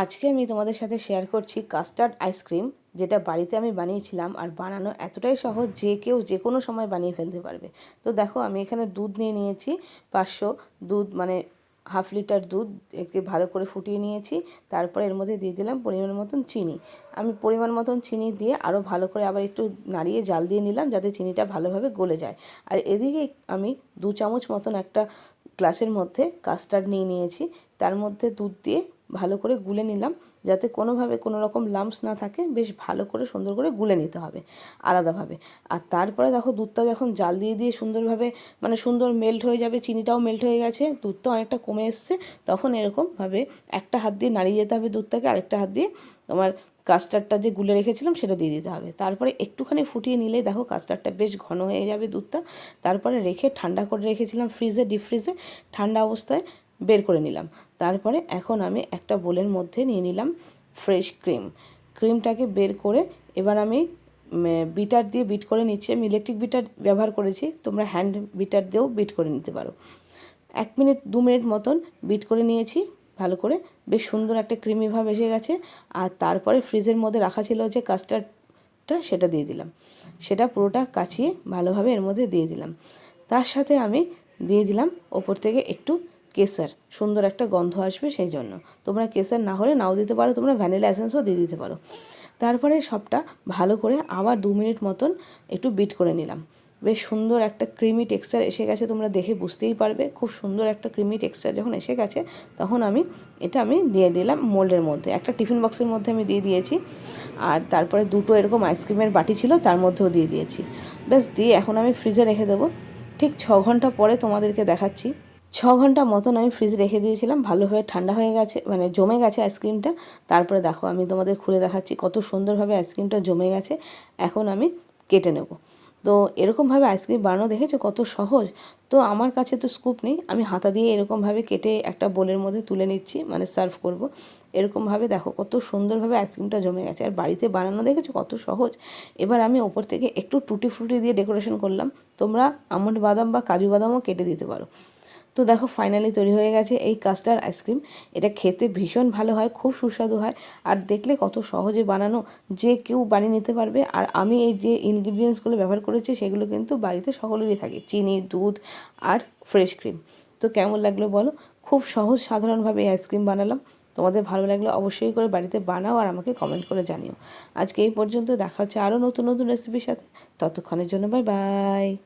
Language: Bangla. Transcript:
আজকে আমি তোমাদের সাথে শেয়ার করছি কাস্টার্ড আইসক্রিম যেটা বাড়িতে আমি বানিয়েছিলাম আর বানানো এতটাই সহজ যে কেউ যে কোনো সময় বানিয়ে ফেলতে পারবে। তো দেখো, আমি এখানে দুধ নিয়ে নিয়েছি, পাঁচশো দুধ মানে হাফ লিটার দুধ একে ভালো করে ফুটিয়ে নিয়েছি, তারপরে এর মধ্যে দিয়ে দিলাম পরিমাণ মতন চিনি। আমি পরিমাণ মতন চিনি দিয়ে আরও ভালো করে আবার একটু নাড়িয়ে জাল দিয়ে নিলাম যাতে চিনিটা ভালোভাবে গলে যায়। আর এদিকে আমি দু চামচ মতন একটা গ্লাসের মধ্যে কাস্টার্ড নিয়ে নিয়েছি, তার মধ্যে দুধ দিয়ে ভালো করে গুলে নিলাম। যাতে কোনোভাবে কোনো রকম লাম্পস না থাকে, বেশ ভালো করে সুন্দর করে গুলে নিতে হবে আলাদাভাবে। আর তারপরে দেখো দুধটা যখন জাল দিয়ে দিয়ে সুন্দরভাবে মানে সুন্দর মেল্ট হয়ে যাবে, চিনিটাও মেল্ট হয়ে গেছে, দুধটা অনেকটা কমে এসছে, তখন এরকমভাবে একটা হাত দিয়ে নাড়িয়ে যেতে হবে দুধটাকে, আরেকটা হাত দিয়ে তোমার কাস্টার্ডটা যে গুলে রেখেছিলাম সেটা দিয়ে দিতে হবে। তারপরে একটুখানি ফুটিয়ে নিলে দেখো কাস্টার্ডটা বেশ ঘন হয়ে যাবে দুধটা। তারপরে রেখে ঠান্ডা করে রেখেছিলাম ফ্রিজে ডিপ ফ্রিজে ঠান্ডা অবস্থায় বের করে নিলাম। তারপরে এখন আমি একটা বোলের মধ্যে নিয়ে নিলাম ফ্রেশ ক্রিম। ক্রিমটাকে বের করে এবার আমি বিটার দিয়ে বিট করে নিচ্ছি। আমি ইলেকট্রিক বিটার ব্যবহার করেছি, তোমরা হ্যান্ড বিটার দিয়েও বিট করে নিতে পারো। এক মিনিট, দু মিনিট মতন বিট করে নিয়েছি ভালো করে। বেশ সুন্দর একটা ক্রিমি ভাব এসে গেছে। আর তারপরে ফ্রিজের মধ্যে রাখা ছিল যে কাস্টার্ডটা সেটা দিয়ে দিলাম। সেটা পুরোটা কাচিয়ে ভালোভাবে এর মধ্যে দিয়ে দিলাম। তার সাথে আমি দিয়ে দিলাম ওপর থেকে একটু কেসার, সুন্দর একটা গন্ধ আসবে সেই জন্য তোমরা কেসার না হলে নাও দিতে পারো, তোমরা ভ্যানিলা এসেন্সও দিয়ে দিতে পারো। তারপরে সবটা ভালো করে আবার দু মিনিট মতন একটু বিট করে নিলাম। বেশ সুন্দর একটা ক্রিমি টেক্সচার এসে গেছে, তোমরা দেখে বুঝতেই পারবে। খুব সুন্দর একটা ক্রিমি টেক্সচার যখন এসে গেছে, তখন আমি এটা আমি দিয়ে দিলাম মোল্ডের মধ্যে। একটা টিফিন বক্সের মধ্যে আমি দিয়ে দিয়েছি। আর তারপরে দুটো এরকম আইসক্রিমের বাটি ছিল, তার মধ্যেও দিয়ে দিয়েছি। ব্যাস, দিয়ে এখন আমি ফ্রিজে রেখে দেবো। ঠিক ছ ঘণ্টা পরে তোমাদেরকে দেখাচ্ছি। ছ ঘণ্টা মতন আমি ফ্রিজে রেখে দিয়েছিলাম ভালোভাবে ঠান্ডা হয়ে গেছে মানে জমে গেছে আইসক্রিমটা তারপরে দেখো, আমি তোমাদের খুলে দেখাচ্ছি কত সুন্দরভাবে আইসক্রিমটা জমে গেছে। এখন আমি কেটে নেব। তো এরকমভাবে আইসক্রিম বানানো দেখেছ কত সহজ? তো আমার কাছে তো স্কুপ নেই। আমি হাতা দিয়ে এরকমভাবে কেটে একটা বোলের মধ্যে তুলে নিচ্ছি মানে সার্ভ করব। এরকমভাবে দেখো কত সুন্দরভাবে আইসক্রিমটা জমে গেছে। আর বাড়িতে বানানো দেখেছ কত সহজ? এবার আমি ওপর থেকে একটু টুটি ফ্রুটি দিয়ে ডেকোরেশন করলাম। তোমরা আমন্ড বাদাম বা কাজু বাদামও কেটে দিতে পারো। তো দেখো ফাইনালি তৈরি হয়ে গেছে এই কাস্টার্ড আইসক্রিম এটা খেতে ভীষণ ভালো হয়, খুব সুস্বাদু হয়। আর দেখলে কত সহজে বানানো, যে কেউ বানিয়ে নিতে পারবে। আর আমি এই যে ইনগ্রিডিয়েন্টসগুলো ব্যবহার করেছি, সেগুলো কিন্তু বাড়িতে সকলেরই থাকে। চিনি, দুধ আর ফ্রেশ ক্রিম তো কেমন লাগল বলো? খুব সহজ, সাধারণভাবে এই আইসক্রিম বানালাম। তোমাদের ভালো লাগলে অবশ্যই করে বাড়িতে বানাও আর আমাকে কমেন্ট করে জানিও। আজকে এই পর্যন্ত দেখা হচ্ছে আরও নতুন নতুন রেসিপির সাথে। ততক্ষণের জন্য বাই বাই